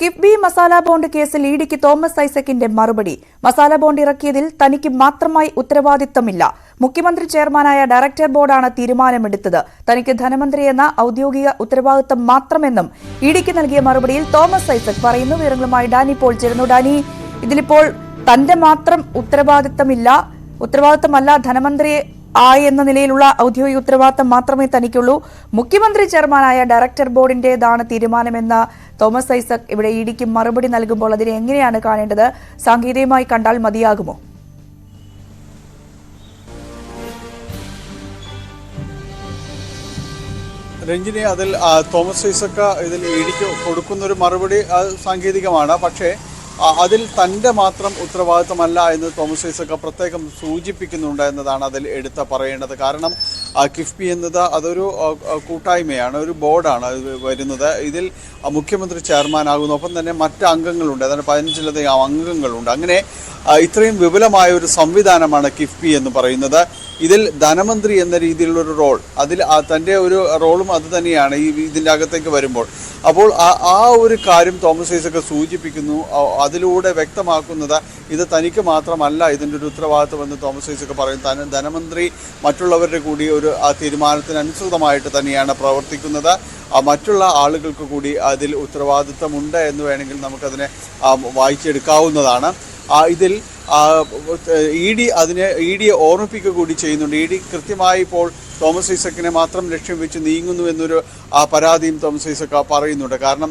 KIIFB masala bond കേസിൽ ഇഡിക്ക് Thomas ഐസക്കിന്റെ മറുപടി. Masala bond ഇറക്കിയതിൽ തനിക്ക് മാത്രമായി ഉത്തരവാദിത്തമില്ല. മുഖ്യമന്ത്രി ചെയർമാനായ ഡയറക്ടർ ബോർഡാണ് തീരുമാനമെടുത്തത്. തനിക്ക് ധനമന്ത്രി എന്ന ഔദ്യോഗിക ഉത്തരവാദിത്തം മാത്രമെന്നും ഇഡിക്ക് നൽകിയ മറുപടിയിൽ തോമസ് ഐസക് പറയുന്നു. വിവരങ്ങളുമായി ഡാനി പോൾ ചേരുന്നു. ഡാനി ഇതിലിപ്പോൾ തന്റെ മാത്രം ഉത്തരവാദിത്തമില്ല ഉത്തരവാദിത്തമല്ല ധനമന്ത്രി ആയി എന്ന നിലയിലുള്ള ഔദ്യോഗിക ഉത്തരവാദിത്തം മാത്രമേ തനിക്കുള്ളൂ. മുഖ്യമന്ത്രി ചെയർമാനായ ഡയറക്ടർ ബോർഡിന്റേതാണ് തീരുമാനമെന്ന തോമസ് ഐസക് ഇവിടെ ഇഡിക്ക് മറുപടി നൽകുമ്പോൾ അതിനെ എങ്ങനെയാണ് കാണേണ്ടത്? സാങ്കേതികമായി കണ്ടാൽ മതിയാകുമോ? രഞ്ജിനി അതിൽ തോമസ് ഐസക്ക ഇതിൽ ഇടിക്ക് കൊടുക്കുന്ന ഒരു മറുപടി സാങ്കേതികമാണ്. പക്ഷേ ആ, അതിൽ തന്റെ മാത്രം ഉത്തരവാദിത്തമല്ല എന്ന് തോമസ് ഐസക്ക് പ്രത്യേകം സൂചിപ്പിക്കുന്നുണ്ട് എന്നതാണ് അതിൽ എടുത്ത് പറയേണ്ടത്. കാരണം കിഫ്ബി എന്നത് അതൊരു കൂട്ടായ്മയാണ് ഒരു ബോർഡാണ് വരുന്നത്. ഇതിൽ മുഖ്യമന്ത്രി ചെയർമാനാകുന്നു ഒപ്പം തന്നെ മറ്റ് അംഗങ്ങളുണ്ട്. അതായത് പതിനഞ്ചിലധികം അംഗങ്ങളുണ്ട്. അങ്ങനെ ഇത്രയും വിപുലമായ ഒരു സംവിധാനമാണ് കിഫ്ബി എന്ന് പറയുന്നത്. ഇതിൽ ധനമന്ത്രി എന്ന രീതിയിലുള്ള ഒരു റോൾ അതിൽ തന്റെ ഒരു റോളും അത് തന്നെയാണ് ഈ ഇതിന്റെ അകത്തേക്ക് വരുമ്പോൾ. അപ്പോൾ ആ ഒരു കാര്യം തോമസ് ഐസക്ക് സൂചിപ്പിക്കുന്നു. അതിലൂടെ വ്യക്തമാക്കുന്നത് ഇത് തനിക്ക് മാത്രമല്ല ഇതിന്റെ ഒരു ഉത്തരവാദിത്വമെന്ന് തോമസ് ഐസക്ക് പറയും. ധനമന്ത്രി മറ്റുള്ളവരുടെ കൂടി ഒരു ആ തീരുമാനത്തിനനുസൃതമായിട്ട് തന്നെയാണ് പ്രവർത്തിക്കുന്നത്. മറ്റുള്ള ആളുകൾക്ക് കൂടി അതിൽ ഉത്തരവാദിത്തമുണ്ട് എന്ന് വേണമെങ്കിൽ നമുക്കതിനെ വായിച്ചെടുക്കാവുന്നതാണ്. ഇതിൽ ഇ ഡി അതിനെ ഇ ഡിയെ ഓർമ്മിപ്പിക്കുക കൂടി ചെയ്യുന്നുണ്ട്. ഇ ഡി കൃത്യമായി ഇപ്പോൾ തോമസ് ഐസക്കിനെ മാത്രം ലക്ഷ്യം വെച്ച് നീങ്ങുന്നു എന്നൊരു ആ, പരാതിയും തോമസ് ഐസക്ക് പറയുന്നുണ്ട്. കാരണം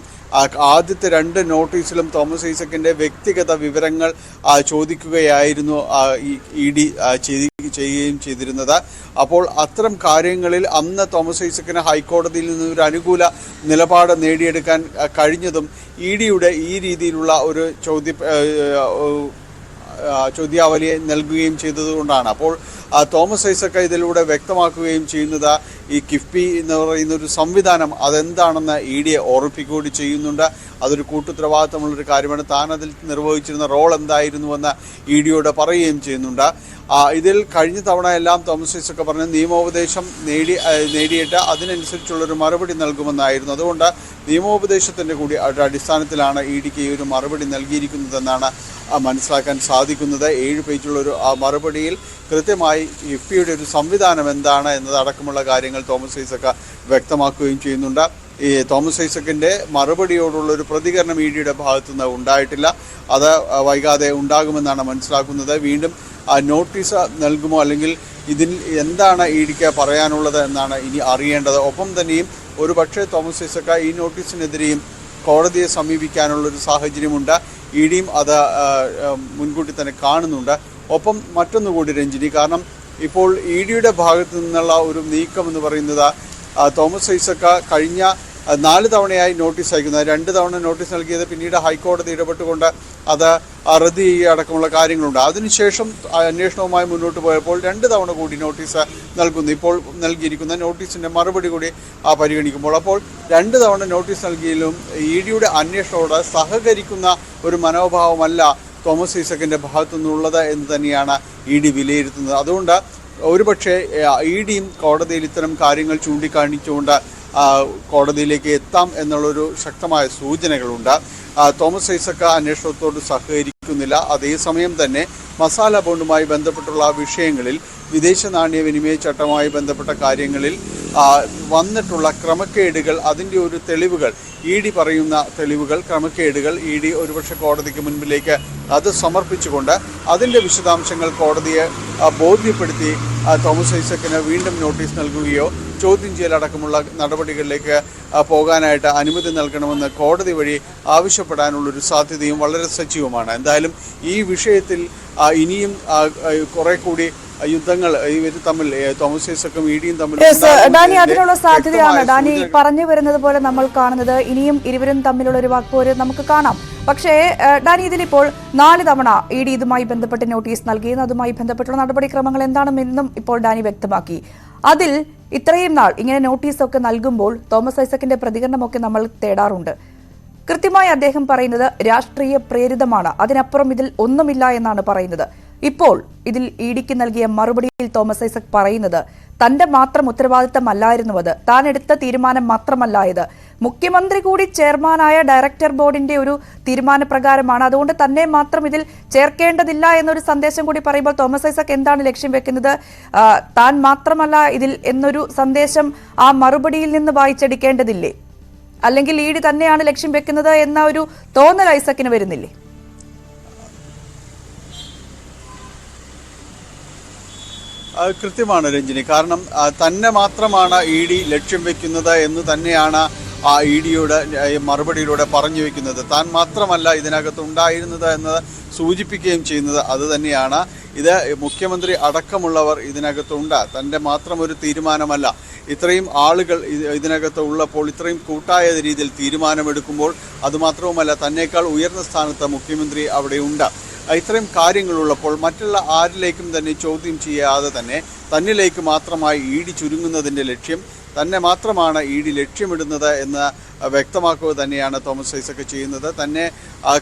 ആദ്യത്തെ രണ്ട് നോട്ടീസിലും തോമസ് ഐസക്കിന്റെ വ്യക്തിഗത വിവരങ്ങൾ ചോദിക്കുകയായിരുന്നു ഇ ഡി ചെയ്യുകയും ചെയ്തിരുന്നത്. അപ്പോൾ അത്തരം കാര്യങ്ങളിൽ അന്ന് തോമസ് ഐസക്കിന് ഹൈക്കോടതിയിൽ നിന്ന് ഒരു അനുകൂല നിലപാട് നേടിയെടുക്കാൻ കഴിഞ്ഞതും ഇ ഡിയുടെ ഈ രീതിയിലുള്ള ഒരു ചോദ്യ ചോദ്യാവലി നൽകുകയും ചെയ്തതുകൊണ്ടാണ്. അപ്പോൾ തോമസ് ഐസക്ക ഇതിലൂടെ വ്യക്തമാക്കുകയും ചെയ്യുന്നത് ഈ കിഫ്ബി എന്ന് പറയുന്ന ഒരു സംവിധാനം അതെന്താണെന്ന് ഇ ഡിയെ ഓർമ്മിപ്പിക്കുകയും ചെയ്യുന്നുണ്ട്. അതൊരു കൂട്ടുത്തരവാദിത്തമുള്ളൊരു കാര്യമാണ്. താൻ അതിൽ നിർവഹിച്ചിരുന്ന റോൾ എന്തായിരുന്നുവെന്ന് ഇ ഡിയോട് പറയുകയും ചെയ്യുന്നുണ്ട്. ഇതിൽ കഴിഞ്ഞ തവണ എല്ലാം തോമസ് ഐസക്ക പറഞ്ഞ നിയമോപദേശം നേടി നേടിയിട്ട് അതിനനുസരിച്ചുള്ളൊരു മറുപടി നൽകുമെന്നായിരുന്നു. അതുകൊണ്ട് നിയമോപദേശത്തിന്റെ കൂടി അടിസ്ഥാനത്തിലാണ് ഇ ഡിക്ക് ഈ ഒരു മറുപടി നൽകിയിരിക്കുന്നതെന്നാണ് മനസ്സിലാക്കാൻ സാധിക്കുന്നത്. ഏഴ് പേജുള്ള ഒരു ആ മറുപടിയിൽ കൃത്യമായി ഇഫ്ബിയുടെ ഒരു സംവിധാനം എന്താണ് എന്നതടക്കമുള്ള കാര്യങ്ങൾ തോമസ് ഐസക്ക വ്യക്തമാക്കുകയും ചെയ്യുന്നുണ്ട്. ഈ തോമസ് ഐസക്കിന്റെ മറുപടിയോടുള്ള ഒരു പ്രതികരണം ഇ ഡിയുടെ ഭാഗത്തു നിന്ന് ഉണ്ടായിട്ടില്ല. അത് വൈകാതെ ഉണ്ടാകുമെന്നാണ് മനസ്സിലാക്കുന്നത്. വീണ്ടും നോട്ടീസ് നൽകുമോ അല്ലെങ്കിൽ ഇതിൽ എന്താണ് ഇ ഡിക്ക് പറയാനുള്ളത് എന്നാണ് ഇനി അറിയേണ്ടത്. ഒപ്പം തന്നെയും ഒരു പക്ഷേ തോമസ് ഐസക്ക ഈ നോട്ടീസിനെതിരെയും കോടതിയെ സമീപിക്കാനുള്ളൊരു സാഹചര്യമുണ്ട്. ഇ ഡിയും അത് മുൻകൂട്ടി തന്നെ കാണുന്നുണ്ട്. ഒപ്പം മറ്റൊന്നുകൂടി രഞ്ജിനി കാരണം ഇപ്പോൾ ഇ ഡിയുടെ ഭാഗത്തു നിന്നുള്ള ഒരു നീക്കം എന്ന് പറയുന്നത് തോമസ് ഐസക്ക കഴിഞ്ഞ നാല് തവണയായി നോട്ടീസ് അയക്കുന്നത്. രണ്ട് തവണ നോട്ടീസ് നൽകിയത് പിന്നീട് ഹൈക്കോടതി ഇടപെട്ടുകൊണ്ട് അത് റദ്ദ് ചെയ്യുക അടക്കമുള്ള കാര്യങ്ങളുണ്ട്. അതിനുശേഷം അന്വേഷണവുമായി മുന്നോട്ട് പോയപ്പോൾ രണ്ട് തവണ കൂടി നോട്ടീസ് നൽകുന്നു. ഇപ്പോൾ നൽകിയിരിക്കുന്ന നോട്ടീസിന്റെ മറുപടി കൂടി പരിഗണിക്കുമ്പോൾ. അപ്പോൾ രണ്ട് തവണ നോട്ടീസ് നൽകിയാലും ഇ ഡിയുടെ അന്വേഷണത്തോട് സഹകരിക്കുന്ന ഒരു മനോഭാവമല്ല തോമസ് ഐസക്കിന്റെ ഭാഗത്തു നിന്നുള്ളത് എന്ന് തന്നെയാണ് ഇ ഡി വിലയിരുത്തുന്നത്. അതുകൊണ്ട് ഒരുപക്ഷെ ഇ ഡിയും കോടതിയിൽ ഇത്തരം കാര്യങ്ങൾ ചൂണ്ടിക്കാണിച്ചുകൊണ്ട് കോടതിയിലേക്ക് എത്താം എന്നുള്ളൊരു ശക്തമായ സൂചനകളുണ്ട്. തോമസ് ഐസക്ക അന്വേഷണത്തോട് സഹകരിക്കുന്നില്ല. അതേസമയം തന്നെ മസാല ബോണ്ടുമായി ബന്ധപ്പെട്ടുള്ള വിഷയങ്ങളിൽ വിദേശ നാണ്യ വിനിമയ ചട്ടവുമായി ബന്ധപ്പെട്ട കാര്യങ്ങളിൽ വന്നിട്ടുള്ള ക്രമക്കേടുകൾ അതിന്റെ ഒരു തെളിവുകൾ ഇ ഡി പറയുന്ന തെളിവുകൾ ക്രമക്കേടുകൾ ഇ ഡി ഒരുപക്ഷെ കോടതിക്ക് മുൻപിലേക്ക് അത് സമർപ്പിച്ചുകൊണ്ട് അതിന്റെ വിശദാംശങ്ങൾ കോടതിയെ ബോധ്യപ്പെടുത്തി തോമസ് ഐസക്കിന് വീണ്ടും നോട്ടീസ് നൽകുകയോ ചോദ്യം ചെയ്യലടക്കമുള്ള നടപടികളിലേക്ക് പോകാനായിട്ട് അനുമതി നൽകണമെന്ന് കോടതി വഴി ആവശ്യപ്പെടാനുള്ളൊരു സാധ്യതയും വളരെ സജീവമാണ്. എന്തായാലും ഈ വിഷയത്തിൽ ഇനിയും കുറെ കൂടി യുദ്ധങ്ങൾ ഇവർ തമ്മിൽ തോമസ് ഐസക്കും ഇഡിയും തമ്മിൽ ഡാനി അതിനുള്ള സാധ്യതയാണ്. ഡാനി പറഞ്ഞു വരുന്നത് പോലെ നമ്മൾ കാണുന്നത് ഇനിയും ഇരുവരും തമ്മിലുള്ള ഒരു വാക്പോര് നമുക്ക് കാണാം. പക്ഷേ ഡാനി ഇതിലിപ്പോൾ നാല് തവണ ഇ ഡി ഇതുമായി ബന്ധപ്പെട്ട് നോട്ടീസ് നൽകിയെന്ന് അതുമായി ബന്ധപ്പെട്ടുള്ള നടപടിക്രമങ്ങൾ എന്താണെന്നും ഇപ്പോൾ ഡാനി വ്യക്തമാക്കി. അതിൽ ഇത്രയും നാൾ ഇങ്ങനെ നോട്ടീസൊക്കെ നൽകുമ്പോൾ തോമസ് ഐസക്കിന്റെ പ്രതികരണമൊക്കെ നമ്മൾ തേടാറുണ്ട്. കൃത്യമായി അദ്ദേഹം പറയുന്നത് രാഷ്ട്രീയ പ്രേരിതമാണ്. അതിനപ്പുറം ഇതിൽ ഒന്നുമില്ല എന്നാണ് പറയുന്നത്. ഇപ്പോൾ ഇതിൽ ഇ ഡിക്ക് നൽകിയ മറുപടിയിൽ തോമസ് ഐസക് പറയുന്നത് തന്റെ മാത്രം ഉത്തരവാദിത്തമല്ലായിരുന്നു അത്. താൻ എടുത്ത തീരുമാനം മാത്രമല്ല ഇത് മുഖ്യമന്ത്രി കൂടി ചെയർമാനായ ഡയറക്ടർ ബോർഡിന്റെ ഒരു തീരുമാനപ്രകാരമാണ്. അതുകൊണ്ട് തന്നെ മാത്രം ഇതിൽ ചേർക്കേണ്ടതില്ല എന്നൊരു സന്ദേശം കൂടി പറയുമ്പോൾ തോമസ് ഐസക് എന്താണ് ലക്ഷ്യം വെക്കുന്നത്? താൻ മാത്രമല്ല ഇതിൽ എന്നൊരു സന്ദേശം ആ മറുപടിയിൽ നിന്ന് വായിച്ചെടുക്കേണ്ടതില്ലേ? അല്ലെങ്കിൽ ഈഡി തന്നെയാണ് ലക്ഷ്യം വെക്കുന്നത് എന്ന ഒരു തോന്നൽ ഐസക്കിന് വരുന്നില്ലേ? കൃത്യമാണ് രഞ്ജിനി. കാരണം തന്നെ മാത്രമാണ് ഇ ഡി ലക്ഷ്യം വെക്കുന്നത് എന്ന് തന്നെയാണ് ആ ഇ ഡിയുടെ മറുപടിയിലൂടെ പറഞ്ഞു വെക്കുന്നത്. താൻ മാത്രമല്ല ഇതിനകത്ത് ഉണ്ടായിരുന്നത് എന്ന് സൂചിപ്പിക്കുകയും ചെയ്യുന്നത് അത് തന്നെയാണ്. ഇത് മുഖ്യമന്ത്രി അടക്കമുള്ളവർ ഇതിനകത്തുണ്ട്. തന്റെ മാത്രം ഒരു തീരുമാനമല്ല. ഇത്രയും ആളുകൾ ഇതിനകത്ത് ഉള്ളപ്പോൾ ഇത്രയും കൂട്ടായ രീതിയിൽ തീരുമാനമെടുക്കുമ്പോൾ അതുമാത്രവുമല്ല തന്നേക്കാൾ ഉയർന്ന സ്ഥാനത്ത് മുഖ്യമന്ത്രി അവിടെയുണ്ട്. ഇത്രയും കാര്യങ്ങളുള്ളപ്പോൾ മറ്റുള്ള ആരിലേക്കും തന്നെ ചോദ്യം ചെയ്യാതെ തന്നെ തന്നിലേക്ക് മാത്രമായി ഈടി ചുരുങ്ങുന്നതിന്റെ ലക്ഷ്യം തന്നെ മാത്രമാണ് ഈടി ലക്ഷ്യമിടുന്നത് എന്ന് വ്യക്തമാക്കുക തന്നെയാണ് തോമസ് ഐസക് ചെയ്യുന്നത്. തന്നെ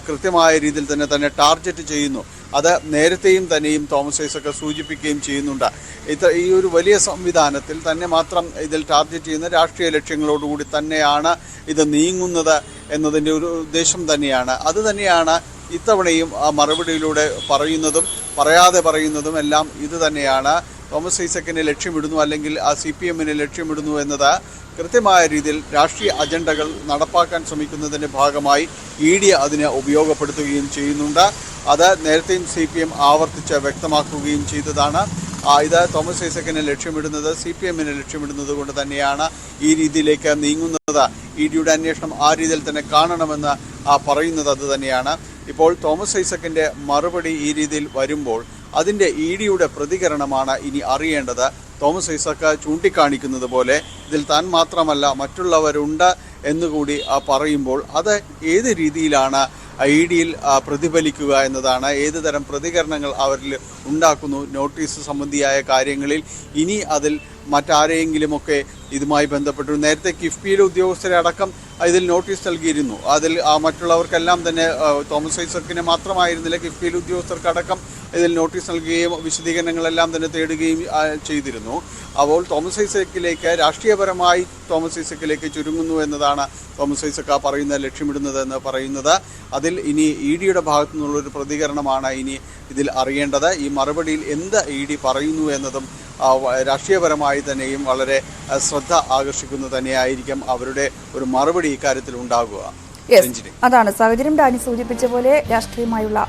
കൃത്യമായ രീതിയിൽ തന്നെ തന്നെ ടാർഗറ്റ് ചെയ്യുന്നു. അത് നേരത്തെയും തന്നെയും തോമസ് ഐസക് സൂചിപ്പിക്കുകയും ചെയ്യുന്നുണ്ട്. ഇത് ഈ ഒരു വലിയ സംവിധാനത്തിൽ തന്നെ മാത്രം ഇതിൽ ടാർഗറ്റ് ചെയ്യുന്ന രാഷ്ട്രീയ ലക്ഷ്യങ്ങളോടുകൂടി തന്നെയാണ് ഇത് നീങ്ങുന്നത് എന്നതിന്റെ ഒരു ഉദ്ദേശം തന്നെയാണ്. അത് തന്നെയാണ് ഇത്തവണയും ആ മറുപടിയിലൂടെ പറയുന്നതും പറയാതെ പറയുന്നതും എല്ലാം ഇതുതന്നെയാണ് തോമസ് ഐസക്കിനെ ലക്ഷ്യമിടുന്നു അല്ലെങ്കിൽ ആ സി പി എമ്മിനെ ലക്ഷ്യമിടുന്നു എന്നത് കൃത്യമായ രീതിയിൽ രാഷ്ട്രീയ അജണ്ടകൾ നടപ്പാക്കാൻ ശ്രമിക്കുന്നതിന്റെ ഭാഗമായി ഇ ഡി അതിനെ ഉപയോഗപ്പെടുത്തുകയും ചെയ്യുന്നുണ്ട്. അത് നേരത്തെയും സി പി എം ആവർത്തിച്ച് വ്യക്തമാക്കുകയും ചെയ്തതാണ്. ഇത് തോമസ് ഐസക്കിനെ ലക്ഷ്യമിടുന്നത് സി പി എമ്മിനെ ലക്ഷ്യമിടുന്നത് കൊണ്ട് തന്നെയാണ് ഈ രീതിയിലേക്ക് നീങ്ങുന്നത്. ഇ ഡിയുടെ അന്വേഷണം ആ രീതിയിൽ തന്നെ കാണണമെന്ന് പറയുന്നത് അത് തന്നെയാണ്. ഇപ്പോൾ തോമസ് ഐസക്കിന്റെ മറുപടി ഈ രീതിയിൽ വരുമ്പോൾ അതിന്റെ ഇ ഡിയുടെ പ്രതികരണമാണ് ഇനി അറിയേണ്ടത്. തോമസ് ഐസക്ക് ചൂണ്ടിക്കാണിക്കുന്നത് പോലെ ഇതിൽ താൻ മാത്രമല്ല മറ്റുള്ളവരുണ്ട് എന്നുകൂടി പറയുമ്പോൾ അത് ഏത് രീതിയിലാണ് ഇ ഡിയിൽ പ്രതിഫലിക്കുക എന്നതാണ് ഏത് തരം പ്രതികരണങ്ങൾ അവരിൽ ഉണ്ടാക്കുന്നു നോട്ടീസ് സംബന്ധിയായ കാര്യങ്ങളിൽ ഇനി അതിൽ മറ്റാരെയെങ്കിലുമൊക്കെ ഇതുമായി ബന്ധപ്പെട്ടു നേരത്തെ കിഫ്ബിയിലെ ഉദ്യോഗസ്ഥരെ അടക്കം ഇതിൽ നോട്ടീസ് നൽകിയിരുന്നു. അതിൽ മറ്റുള്ളവർക്കെല്ലാം തന്നെ തോമസ് ഐസക്കിനെ മാത്രമായിരുന്നില്ല കിഫ്ബിയിൽ ഉദ്യോഗസ്ഥർക്കടക്കം ഇതിൽ നോട്ടീസ് നൽകുകയും വിശദീകരണങ്ങളെല്ലാം തന്നെ തേടുകയും ചെയ്തിരുന്നു. അപ്പോൾ തോമസ് ഐസക്കിലേക്ക് രാഷ്ട്രീയപരമായി തോമസ് ഐസക്കിലേക്ക് ചുരുങ്ങുന്നു എന്നതാണ് തോമസ് ഐസക്ക പറയുന്ന ലക്ഷ്യമിടുന്നത് എന്ന് പറയുന്നത്. അതിൽ ഇനി ഇ ഡിയുടെ ഭാഗത്തു നിന്നുള്ളൊരു പ്രതികരണമാണ് ഇനി ഇതിൽ അറിയേണ്ടത്. ഈ മറുപടിയിൽ എന്ത് ഇ ഡി പറയുന്നു എന്നതും രാഷ്ട്രീയപരമായി തന്നെയും വളരെ ശ്രദ്ധ ആകർഷിക്കുന്നത് തന്നെയായിരിക്കും അവരുടെ ഒരു മറുപടി ഇക്കാര്യത്തിൽ ഉണ്ടാകുക. അതാണ്. സാഹചര്യം ഡാനി സൂചിപ്പിച്ച പോലെ രാഷ്ട്രീയമായുള്ള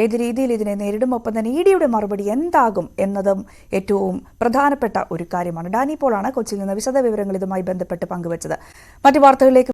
ഏത് രീതിയിൽ ഇതിനെ നേരിടും ഒപ്പം തന്നെ ഇ ഡിയുടെ മറുപടി എന്താകും എന്നതും ഏറ്റവും പ്രധാനപ്പെട്ട ഒരു കാര്യമാണ്. ഡാനി പോളാണ് കൊച്ചിയിൽ നിന്ന് വിശദ വിവരങ്ങൾ ഇതുമായി ബന്ധപ്പെട്ട് പങ്കുവച്ചത്. മറ്റു വാർത്തകളിലേക്ക്